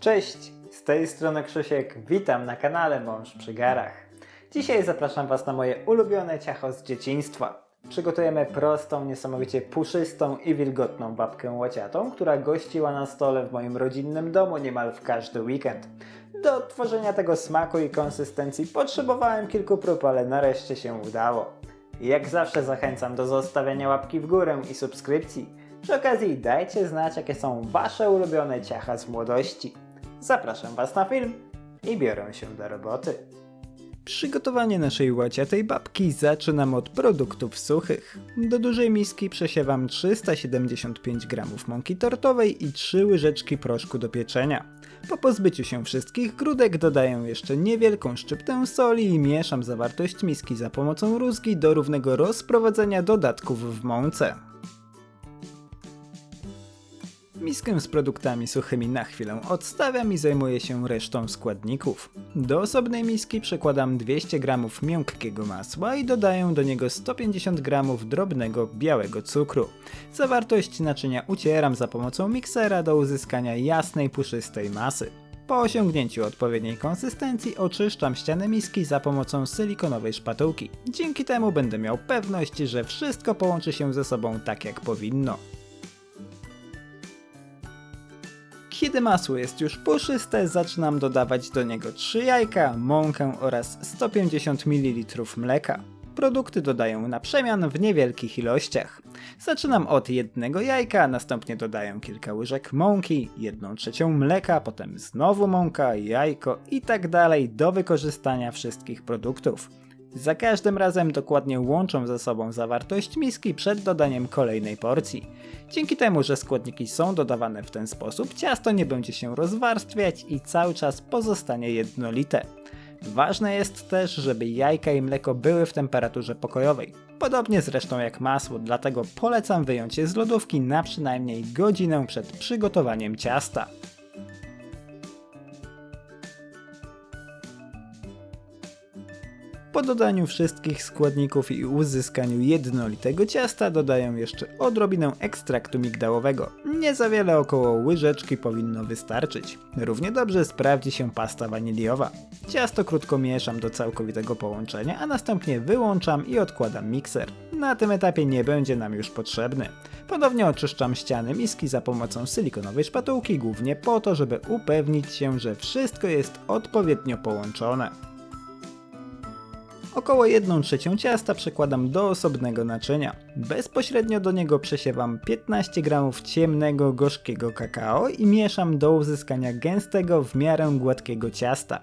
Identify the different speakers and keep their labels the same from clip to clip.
Speaker 1: Cześć, z tej strony Krzysiek, witam na kanale Mąż przy garach. Dzisiaj zapraszam Was na moje ulubione ciacho z dzieciństwa. Przygotujemy prostą, niesamowicie puszystą i wilgotną babkę łaciatą, która gościła na stole w moim rodzinnym domu niemal w każdy weekend. Do tworzenia tego smaku i konsystencji potrzebowałem kilku prób, ale nareszcie się udało. Jak zawsze zachęcam do zostawiania łapki w górę i subskrypcji. Przy okazji dajcie znać, jakie są Wasze ulubione ciacha z młodości. Zapraszam Was na film i biorę się do roboty. Przygotowanie naszej łaciatej babki zaczynam od produktów suchych. Do dużej miski przesiewam 375 g mąki tortowej i 3 łyżeczki proszku do pieczenia. Po pozbyciu się wszystkich grudek dodaję jeszcze niewielką szczyptę soli i mieszam zawartość miski za pomocą rózgi do równego rozprowadzenia dodatków w mące. Miskę z produktami suchymi na chwilę odstawiam i zajmuję się resztą składników. Do osobnej miski przekładam 200 g miękkiego masła i dodaję do niego 150 g drobnego białego cukru. Zawartość naczynia ucieram za pomocą miksera do uzyskania jasnej, puszystej masy. Po osiągnięciu odpowiedniej konsystencji oczyszczam ścianę miski za pomocą silikonowej szpatułki. Dzięki temu będę miał pewność, że wszystko połączy się ze sobą tak jak powinno. Kiedy masło jest już puszyste, zaczynam dodawać do niego 3 jajka, mąkę oraz 150 ml mleka. Produkty dodaję na przemian w niewielkich ilościach. Zaczynam od jednego jajka, następnie dodaję kilka łyżek mąki, 1 trzecią mleka, potem znowu mąka, jajko i tak dalej do wykorzystania wszystkich produktów. Za każdym razem dokładnie łączą ze sobą zawartość miski przed dodaniem kolejnej porcji. Dzięki temu, że składniki są dodawane w ten sposób, ciasto nie będzie się rozwarstwiać i cały czas pozostanie jednolite. Ważne jest też, żeby jajka i mleko były w temperaturze pokojowej. Podobnie zresztą jak masło, dlatego polecam wyjąć je z lodówki na przynajmniej godzinę przed przygotowaniem ciasta. Po dodaniu wszystkich składników i uzyskaniu jednolitego ciasta dodaję jeszcze odrobinę ekstraktu migdałowego. Nie za wiele, około łyżeczki powinno wystarczyć. Równie dobrze sprawdzi się pasta waniliowa. Ciasto krótko mieszam do całkowitego połączenia, a następnie wyłączam i odkładam mikser. Na tym etapie nie będzie nam już potrzebny. Ponownie oczyszczam ściany miski za pomocą silikonowej szpatułki, głównie po to, żeby upewnić się, że wszystko jest odpowiednio połączone. Około 1 trzecią ciasta przekładam do osobnego naczynia. Bezpośrednio do niego przesiewam 15 g ciemnego, gorzkiego kakao i mieszam do uzyskania gęstego, w miarę gładkiego ciasta.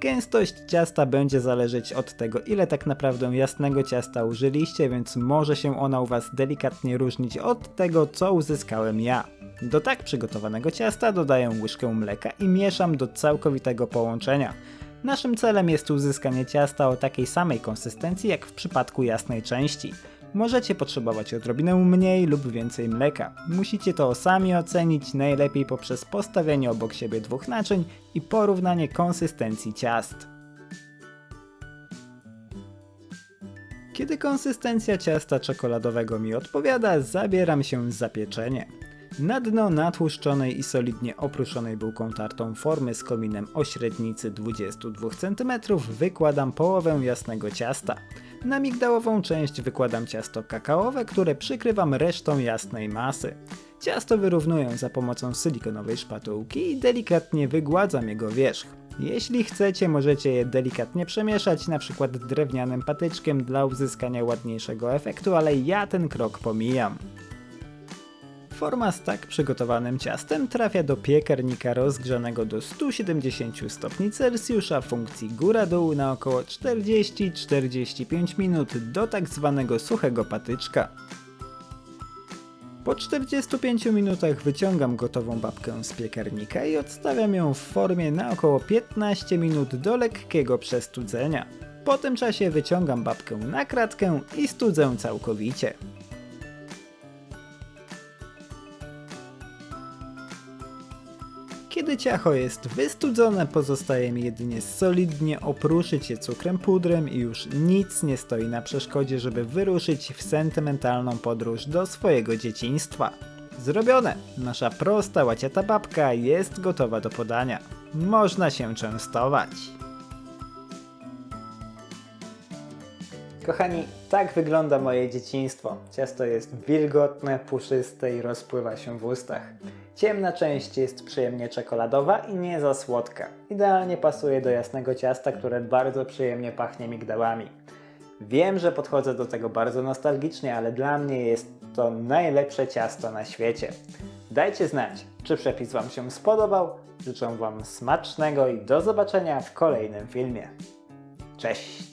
Speaker 1: Gęstość ciasta będzie zależeć od tego, ile tak naprawdę jasnego ciasta użyliście, więc może się ona u Was delikatnie różnić od tego, co uzyskałem ja. Do tak przygotowanego ciasta dodaję łyżkę mleka i mieszam do całkowitego połączenia. Naszym celem jest uzyskanie ciasta o takiej samej konsystencji jak w przypadku jasnej części. Możecie potrzebować odrobinę mniej lub więcej mleka. Musicie to sami ocenić najlepiej poprzez postawienie obok siebie dwóch naczyń i porównanie konsystencji ciast. Kiedy konsystencja ciasta czekoladowego mi odpowiada, zabieram się za pieczenie. Na dno natłuszczonej i solidnie opruszonej bułką tartą formy z kominem o średnicy 22 cm wykładam połowę jasnego ciasta. Na migdałową część wykładam ciasto kakaowe, które przykrywam resztą jasnej masy. Ciasto wyrównuję za pomocą silikonowej szpatułki i delikatnie wygładzam jego wierzch. Jeśli chcecie, możecie je delikatnie przemieszać, na przykład drewnianym patyczkiem dla uzyskania ładniejszego efektu, ale ja ten krok pomijam. Forma z tak przygotowanym ciastem trafia do piekarnika rozgrzanego do 170 stopni Celsjusza funkcji góra-dół na około 40-45 minut do tak zwanego suchego patyczka. Po 45 minutach wyciągam gotową babkę z piekarnika i odstawiam ją w formie na około 15 minut do lekkiego przestudzenia. Po tym czasie wyciągam babkę na kratkę i studzę całkowicie. Kiedy ciacho jest wystudzone, pozostaje mi jedynie solidnie opruszyć je cukrem pudrem i już nic nie stoi na przeszkodzie, żeby wyruszyć w sentymentalną podróż do swojego dzieciństwa. Zrobione! Nasza prosta łaciata babka jest gotowa do podania. Można się częstować. Kochani, tak wygląda moje dzieciństwo. Ciasto jest wilgotne, puszyste i rozpływa się w ustach. Ciemna część jest przyjemnie czekoladowa i nie za słodka. Idealnie pasuje do jasnego ciasta, które bardzo przyjemnie pachnie migdałami. Wiem, że podchodzę do tego bardzo nostalgicznie, ale dla mnie jest to najlepsze ciasto na świecie. Dajcie znać, czy przepis Wam się spodobał. Życzę Wam smacznego i do zobaczenia w kolejnym filmie. Cześć!